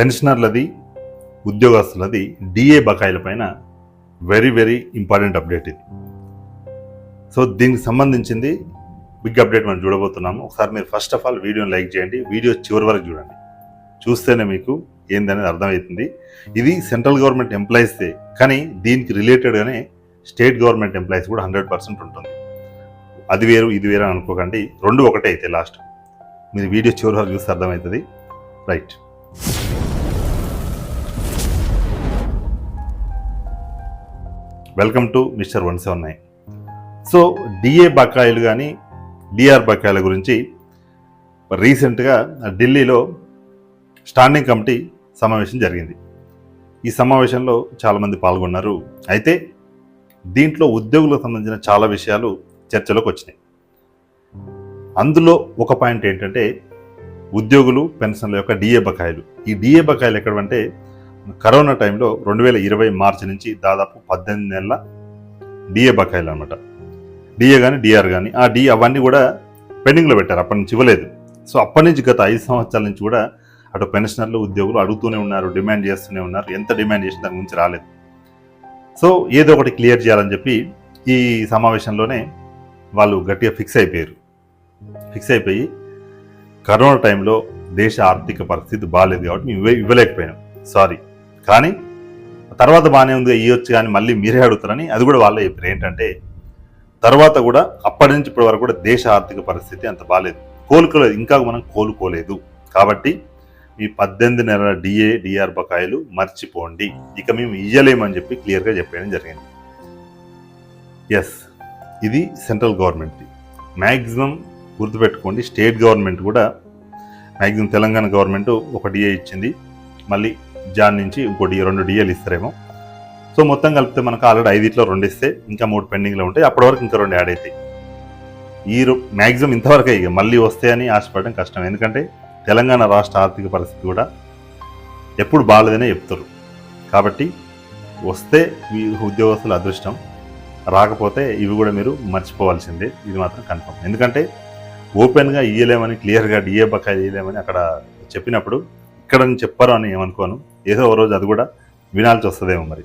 పెన్షనర్లది ఉద్యోగస్తులది డిఏ బకాయిల పైన వెరీ వెరీ ఇంపార్టెంట్ అప్డేట్ ఇది. సో దీనికి సంబంధించింది బిగ్ అప్డేట్ మనం చూడబోతున్నాము. ఒకసారి మీరు ఫస్ట్ ఆఫ్ ఆల్ వీడియోని లైక్ చేయండి. వీడియో చివరి వరకు చూడండి. చూస్తేనే మీకు ఏందనేది అర్థమవుతుంది. ఇది సెంట్రల్ గవర్నమెంట్ ఎంప్లాయీస్దే కానీ దీనికి రిలేటెడ్గానే స్టేట్ గవర్నమెంట్ ఎంప్లాయీస్ కూడా హండ్రెడ్ పర్సెంట్ ఉంటుంది. అది వేరు ఇది వేరు అని అనుకోకండి. రెండు ఒకటే అయితే లాస్ట్ మీరు వీడియో చివరి వరకు చూస్తే అర్థమవుతుంది. Right welcome to mister one seven nine. So DA బకాయిలు కానీ డిఆర్ బకాయిల గురించి రీసెంట్గా ఢిల్లీలో స్టాండింగ్ కమిటీ సమావేశం జరిగింది. ఈ సమావేశంలో చాలామంది పాల్గొన్నారు. అయితే దీంట్లో ఉద్యోగులకు సంబంధించిన చాలా విషయాలు చర్చలోకి వచ్చినాయి. అందులో ఒక పాయింట్ ఏంటంటే ఉద్యోగులు పెన్షన్ల యొక్క డిఏ బకాయిలు. ఈ డిఏ బకాయిలు ఎక్కడంటే కరోనా టైంలో రెండు వేల ఇరవై మార్చి నుంచి దాదాపు పద్దెనిమిది నెలల డిఏ బకాయిలు అనమాట డిఏ కానీ డిఆర్ కానీ ఆ డి అవన్నీ కూడా పెండింగ్లో పెట్టారు. అప్పటి నుంచి ఇవ్వలేదు. సో అప్పటి నుంచి గత ఐదు సంవత్సరాల నుంచి కూడా అటు పెన్షనర్లు ఉద్యోగులు అడుగుతూనే ఉన్నారు డిమాండ్ చేస్తూనే ఉన్నారు. ఎంత డిమాండ్ చేసినా దాని గురించి రాలేదు. సో ఏదో ఒకటి క్లియర్ చేయాలని చెప్పి ఈ సమావేశంలోనే వాళ్ళు గట్టిగా ఫిక్స్ అయిపోయారు. ఫిక్స్ అయిపోయి కరోనా టైంలో దేశ ఆర్థిక పరిస్థితి బాగాలేదు కాబట్టి మేము ఇవ్వ- ఇవ్వలేకపోయాం సారీ. కానీ తర్వాత బాగానే ఉంది ఇవ్వచ్చు కానీ మళ్ళీ మీరే అడుగుతారని అది కూడా వాళ్ళే చెప్పారు. ఏంటంటే తర్వాత కూడా అప్పటి నుంచి ఇప్పటి వరకు కూడా దేశ ఆర్థిక పరిస్థితి అంత బాగాలేదు. కోలుకోలేదు ఇంకా మనం కోలుకోలేదు. కాబట్టి ఈ పద్దెనిమిది నెలల డిఏ డిఆర్ బకాయిలు మర్చిపోండి. ఇక మేము ఇయ్యలేమని చెప్పి క్లియర్గా చెప్పేయడం జరిగింది. ఎస్ ఇది సెంట్రల్ గవర్నమెంట్ది. మ్యాక్సిమం గుర్తుపెట్టుకోండి స్టేట్ గవర్నమెంట్ కూడా మ్యాక్సిమం తెలంగాణ గవర్నమెంట్ ఒక డిఏ ఇచ్చింది. మళ్ళీ జాన్ నుంచి ఇంకో రెండు డిఎల్ ఇస్తారేమో. సో మొత్తం కలిపితే మనకు ఆల్రెడీ ఐదిట్లో రెండు ఇస్తే ఇంకా మూడు పెండింగ్లో ఉంటాయి. అప్పటి వరకు ఇంకా రెండు యాడ్ అవుతాయి. ఈ మ్యాక్సిమం ఇంతవరకు ఇక మళ్ళీ వస్తాయని ఆశపడడం కష్టం. ఎందుకంటే తెలంగాణ రాష్ట్ర ఆర్థిక పరిస్థితి కూడా ఎప్పుడు బాగాలేదనే చెప్తారు. కాబట్టి వస్తే మీ ఉద్యోగస్తుల అదృష్టం రాకపోతే ఇవి కూడా మీరు మర్చిపోవాల్సిందే. ఇది మాత్రం కన్ఫర్మ్. ఎందుకంటే ఓపెన్గా ఇయ్యలేమని క్లియర్గా డిఏ బకాయి ఇయ్యలేమని అక్కడ చెప్పినప్పుడు ఇక్కడ నుంచి చెప్పారు అని ఏమనుకోను. ఏదో ఒక రోజు అది కూడా వినాల్సి వస్తుందేమో మరి.